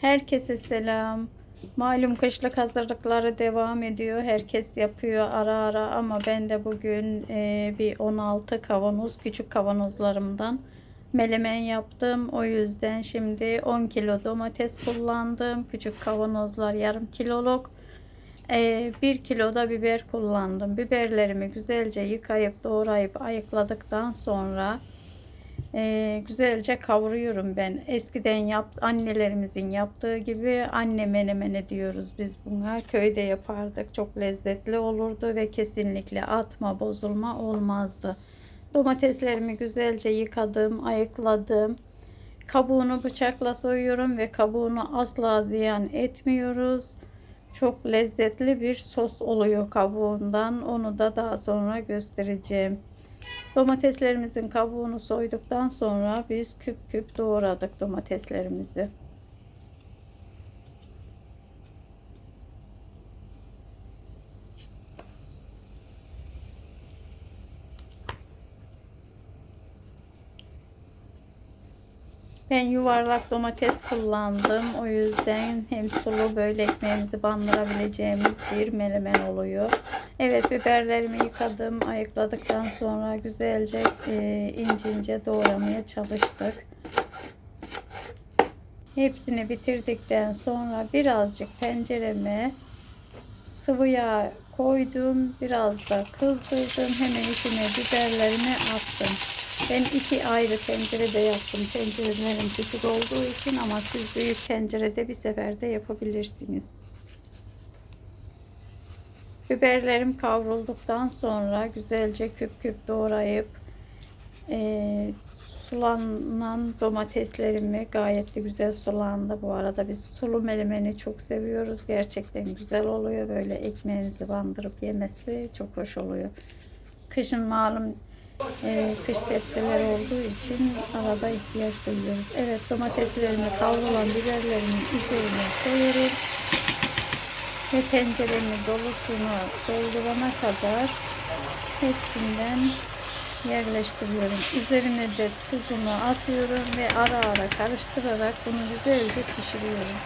Herkese selam. Malum kışlık hazırlıkları devam ediyor. Herkes yapıyor ara ara ama ben de bugün e, bir 16 kavanoz küçük kavanozlarımdan melemen yaptım. O yüzden şimdi 10 kilo domates kullandım. Küçük kavanozlar yarım kiloluk. 1 kilo da biber kullandım. Biberlerimi güzelce yıkayıp doğrayıp ayıkladıktan sonra ee, güzelce kavuruyorum ben. Eskiden yap, annelerimizin yaptığı gibi anne menemene diyoruz biz buna. Köyde yapardık. Çok lezzetli olurdu ve kesinlikle atma, bozulma olmazdı. Domateslerimi güzelce yıkadım, ayıkladım. Kabuğunu bıçakla soyuyorum ve kabuğunu asla ziyan etmiyoruz. Çok lezzetli bir sos oluyor kabuğundan. Onu da daha sonra göstereceğim. Domateslerimizin kabuğunu soyduktan sonra biz küp küp doğradık domateslerimizi. Ben yuvarlak domates kullandım. O yüzden hem sulu böyle ekmeğimizi bandırabileceğimiz bir melemen oluyor. Evet biberlerimi yıkadım. Ayıkladıktan sonra güzelce e, ince ince doğramaya çalıştık. Hepsini bitirdikten sonra birazcık tencereme sıvı yağ koydum. Biraz da kızdırdım. Hemen içine biberlerimi attım. Ben iki ayrı tencerede yaptım. Tencerelerim küçük olduğu için ama siz büyük tencerede bir seferde yapabilirsiniz. Biberlerim kavrulduktan sonra güzelce küp küp doğrayıp e, sulanan domateslerimi gayet de güzel sulandı. Bu arada biz sulu melemeni çok seviyoruz. Gerçekten güzel oluyor. Böyle ekmeğinizi bandırıp yemesi çok hoş oluyor. Kışın malum e, kış sebzeler olduğu için arada ihtiyaç duyuyoruz. Evet domateslerimi kavrulan biberlerimin üzerine koyuyorum. Ve tenceremin dolusunu doldurana kadar hepsinden yerleştiriyorum. Üzerine de tuzunu atıyorum ve ara ara karıştırarak bunu güzelce pişiriyorum.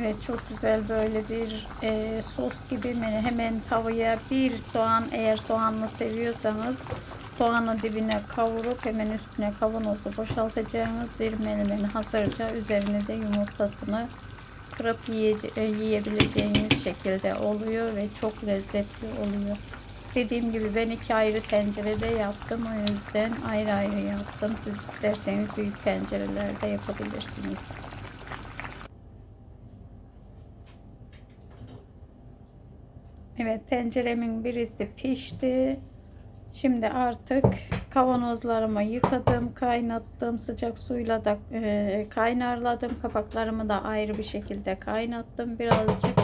Evet çok güzel böyle bir e, sos gibi hemen tavaya bir soğan eğer soğanlı seviyorsanız soğanı dibine kavurup hemen üstüne kavanozu boşaltacağınız bir menemen hazırca üzerine de yumurtasını kırıp e, yiyebileceğiniz şekilde oluyor ve çok lezzetli oluyor. Dediğim gibi ben iki ayrı tencerede yaptım o yüzden ayrı ayrı yaptım. Siz isterseniz büyük tencerelerde yapabilirsiniz. Evet tenceremin birisi pişti. Şimdi artık kavanozlarımı yıkadım, kaynattım. Sıcak suyla da e, kaynarladım. Kapaklarımı da ayrı bir şekilde kaynattım. Birazcık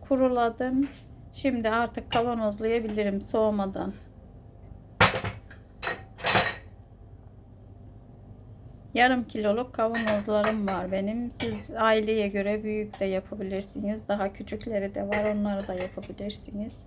kuruladım. Şimdi artık kavanozlayabilirim soğumadan. Yarım kiloluk kavanozlarım var benim. Siz aileye göre büyük de yapabilirsiniz. Daha küçükleri de var. Onları da yapabilirsiniz.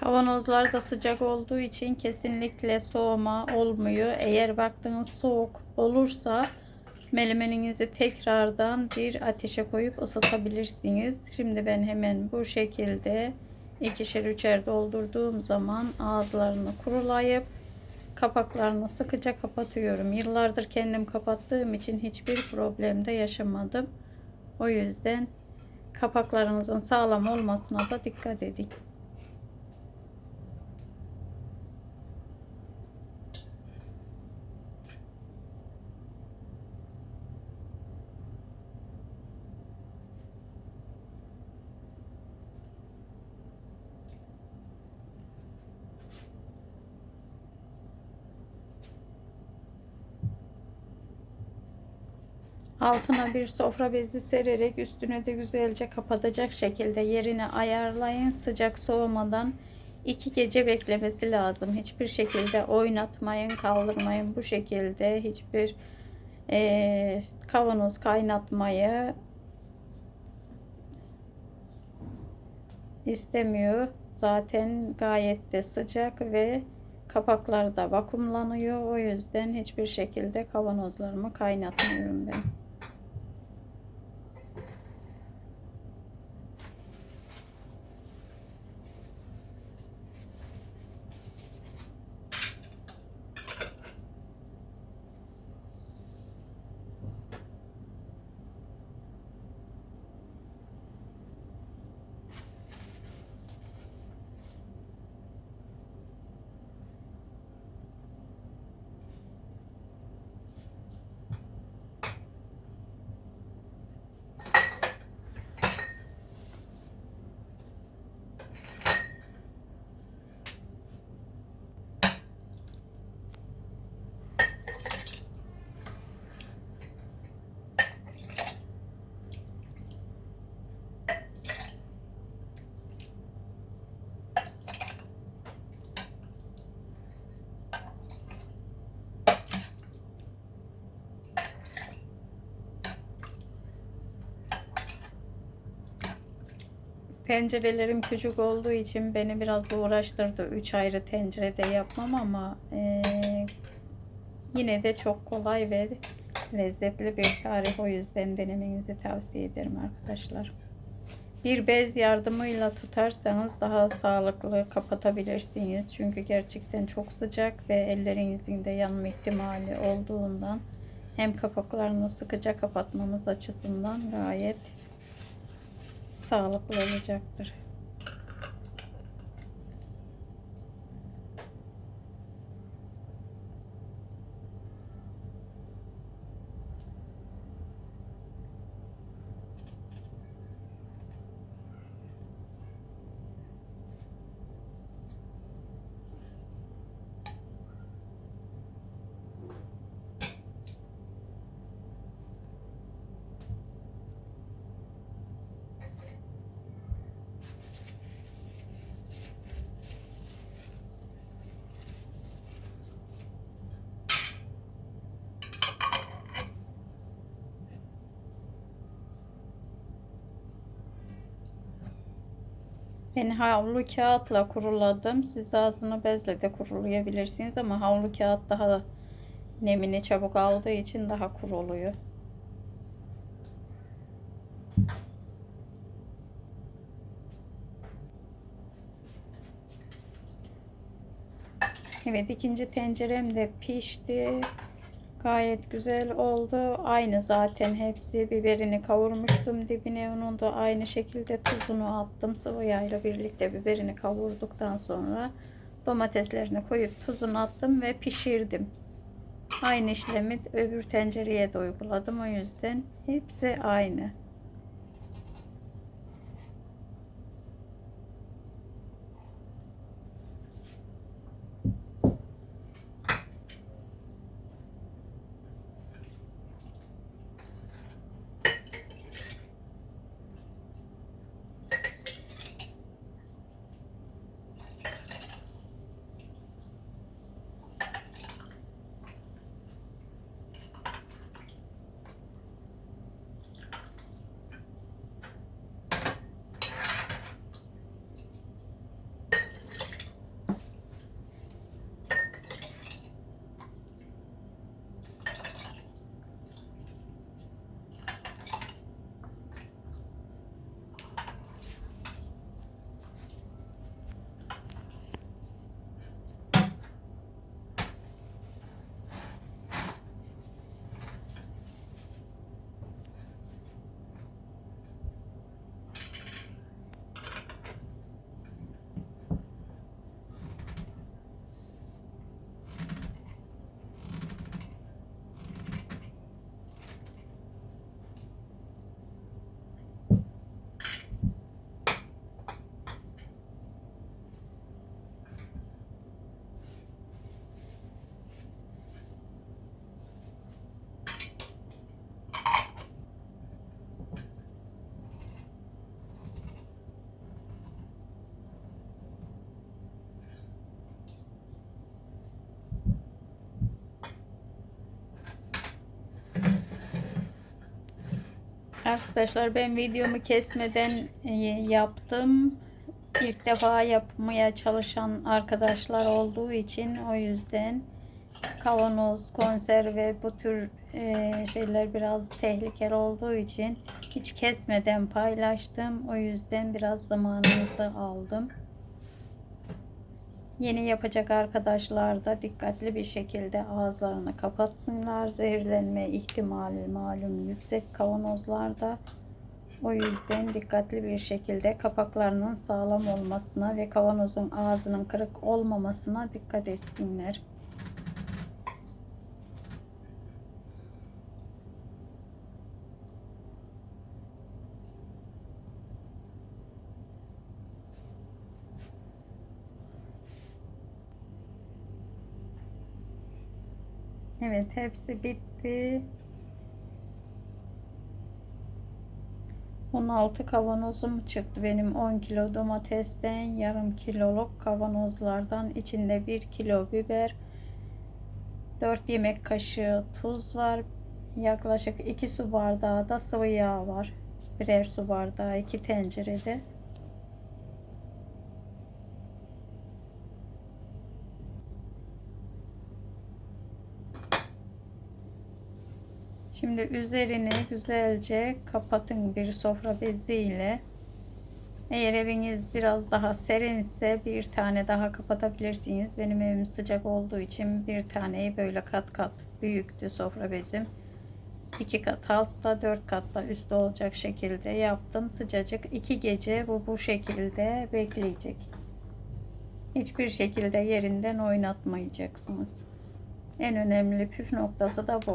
Kavanozlar da sıcak olduğu için kesinlikle soğuma olmuyor. Eğer baktığınız soğuk olursa melemeninizi tekrardan bir ateşe koyup ısıtabilirsiniz. Şimdi ben hemen bu şekilde ikişer üçer doldurduğum zaman ağızlarını kurulayıp kapaklarını sıkıca kapatıyorum. Yıllardır kendim kapattığım için hiçbir problemde yaşamadım. O yüzden kapaklarınızın sağlam olmasına da dikkat edin. Altına bir sofra bezi sererek üstüne de güzelce kapatacak şekilde yerini ayarlayın. Sıcak soğumadan iki gece beklemesi lazım. Hiçbir şekilde oynatmayın, kaldırmayın. Bu şekilde hiçbir eee, kavanoz kaynatmayı istemiyor. Zaten gayet de sıcak ve kapakları da vakumlanıyor. O yüzden hiçbir şekilde kavanozlarımı kaynatmıyorum ben. Tencerelerim küçük olduğu için beni biraz uğraştırdı. Üç ayrı tencerede yapmam ama eee, yine de çok kolay ve lezzetli bir tarif. O yüzden denemenizi tavsiye ederim arkadaşlar. Bir bez yardımıyla tutarsanız daha sağlıklı kapatabilirsiniz. Çünkü gerçekten çok sıcak ve ellerinizin de yanma ihtimali olduğundan hem kapaklarını sıkıca kapatmamız açısından gayet sağlıklı olacaktır. Ben havlu kağıtla kuruladım. Siz ağzını bezle de kurulayabilirsiniz ama havlu kağıt daha nemini çabuk aldığı için daha kuruluyor. Evet ikinci tencerem de pişti. Gayet güzel oldu. Aynı zaten hepsi. Biberini kavurmuştum dibine. Onun da aynı şekilde tuzunu attım. Sıvı yağıyla birlikte biberini kavurduktan sonra domateslerini koyup tuzunu attım ve pişirdim. Aynı işlemi öbür tencereye de uyguladım. O yüzden hepsi aynı. Arkadaşlar ben videomu kesmeden e, yaptım. İlk defa yapmaya çalışan arkadaşlar olduğu için o yüzden kavanoz, konserve bu tür e, şeyler biraz tehlikeli olduğu için hiç kesmeden paylaştım. O yüzden biraz zamanınızı aldım. Yeni yapacak arkadaşlar da dikkatli bir şekilde ağızlarını kapatsınlar. Zehirlenme ihtimali malum yüksek kavanozlarda. O yüzden dikkatli bir şekilde kapaklarının sağlam olmasına ve kavanozun ağzının kırık olmamasına dikkat etsinler. Evet hepsi bitti. 16 kavanozum çıktı? Benim 10 kilo domatesten yarım kiloluk kavanozlardan içinde 1 kilo biber 4 yemek kaşığı tuz var. Yaklaşık 2 su bardağı da sıvı yağ var. Birer su bardağı 2 tencerede Şimdi üzerini güzelce kapatın bir sofra beziyle. Eğer eviniz biraz daha serinse bir tane daha kapatabilirsiniz. Benim evim sıcak olduğu için bir taneyi böyle kat kat büyüktü sofra bezim. İki kat altta dört katta üstte olacak şekilde yaptım. Sıcacık iki gece bu bu şekilde bekleyecek. Hiçbir şekilde yerinden oynatmayacaksınız. En önemli püf noktası da bu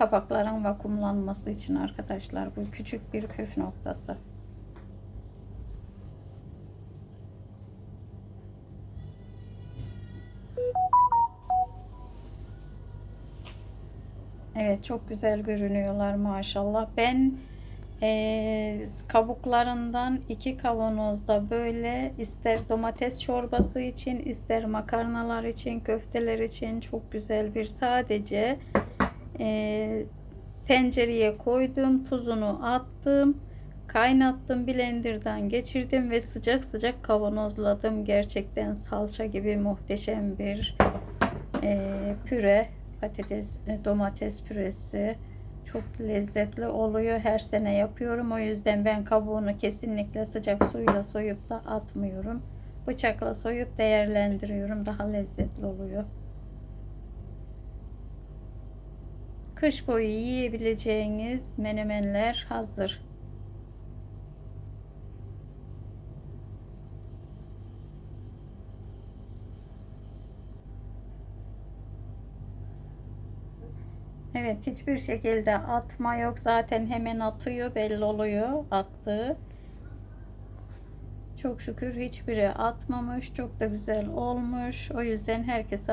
kapakların vakumlanması için arkadaşlar bu küçük bir püf noktası. Evet çok güzel görünüyorlar maşallah. Ben e, kabuklarından iki kavanozda böyle ister domates çorbası için ister makarnalar için köfteler için çok güzel bir sadece e, tencereye koydum tuzunu attım kaynattım blenderdan geçirdim ve sıcak sıcak kavanozladım. Gerçekten salça gibi muhteşem bir e, püre patates e, domates püresi. Çok lezzetli oluyor. Her sene yapıyorum. O yüzden ben kabuğunu kesinlikle sıcak suyla soyup da atmıyorum. Bıçakla soyup değerlendiriyorum. Daha lezzetli oluyor Kış boyu yiyebileceğiniz menemenler hazır. Evet hiçbir şekilde atma yok. Zaten hemen atıyor belli oluyor attığı. Çok şükür hiçbiri atmamış. Çok da güzel olmuş. O yüzden herkese